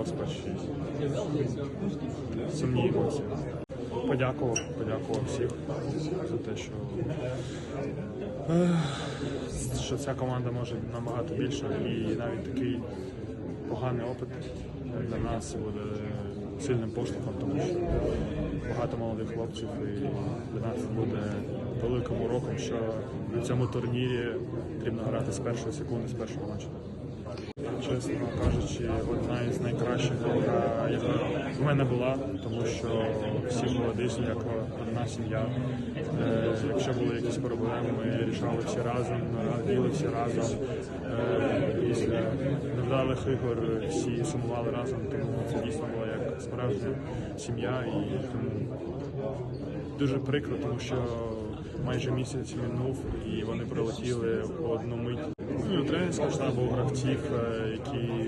розпач і сумні емоції. Подякував, подякував всіх за те, що, що ця команда може набагато більше і навіть такий поганий опит для нас буде сильним поштовхом, тому що багато молодих хлопців і для нас буде великим уроком, що на цьому турнірі потрібно грати з першої секунди, з першого матчу. Чесно кажучи, одна із найкращих, яка, в мене була, тому що всі молоді, як одна сім'я. Е, якщо були якісь проблеми, ми рішали всі разом, раділи всі разом. Е, після невдалих ігор всі сумували разом, тому це дійсно була як справжня сім'я і тому дуже прикро, тому що майже місяць минув і вони прилетіли в одну мить. І тренерського штабу гравців, е, які